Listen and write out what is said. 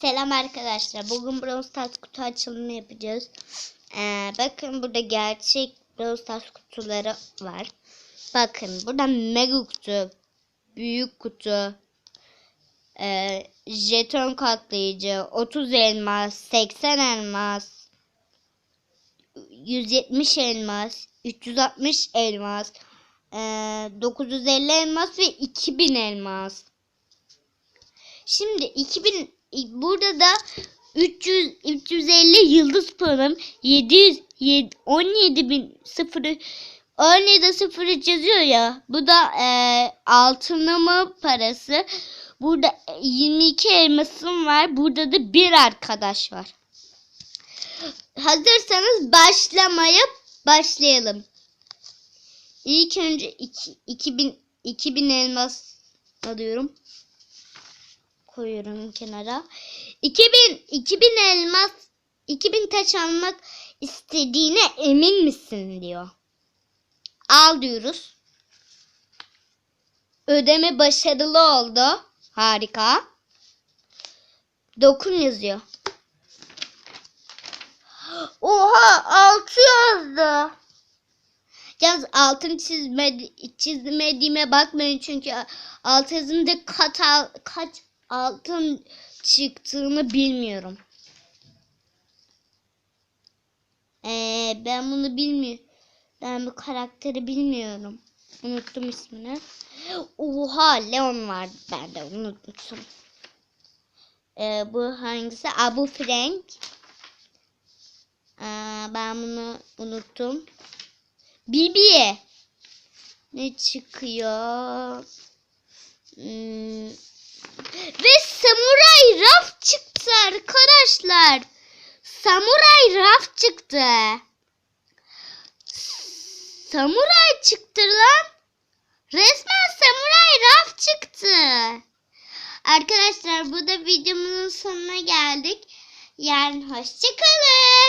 Selam arkadaşlar. Bugün Brawl Stars kutu açılımı yapacağız. Ee, bakın burada gerçek Brawl Stars kutuları var. Bakın burada mega kutu, büyük kutu, e, jeton katlayıcı, 30 elmas, 80 elmas, 170 elmas, 360 elmas, e, 950 elmas ve 2000 elmas. Şimdi 2000 burada da 300 350 yıldız puanım 700 yed- 17 bin sıfırı 17 sıfır üç yazıyor ya. Bu da e, altınımı parası. Burada 22 elmasım var. Burada da bir arkadaş var. Hazırsanız başlamaya başlayalım. İlk önce iki- 2000 2000 elmas alıyorum koyuyorum kenara. 2000 2000 elmas 2000 taş almak istediğine emin misin diyor. Al diyoruz. Ödeme başarılı oldu. Harika. Dokun yazıyor. Oha altı yazdı. Yalnız altın çizmedi, çizmediğime bakmayın çünkü alt yazımda al- kaç altın çıktığını bilmiyorum. Ee, ben bunu bilmiyorum. Ben bu karakteri bilmiyorum. Unuttum ismini. Oha Leon var. Ben de unutmuşum. Ee, bu hangisi? Aa, bu Frank. Aa, ben bunu unuttum. Bibi. Ne çıkıyor? Hmm. Ve samuray raf çıktı arkadaşlar. Samuray raf çıktı. Samuray çıktı lan. Resmen samuray raf çıktı. Arkadaşlar bu da videomuzun sonuna geldik. Yani hoşçakalın.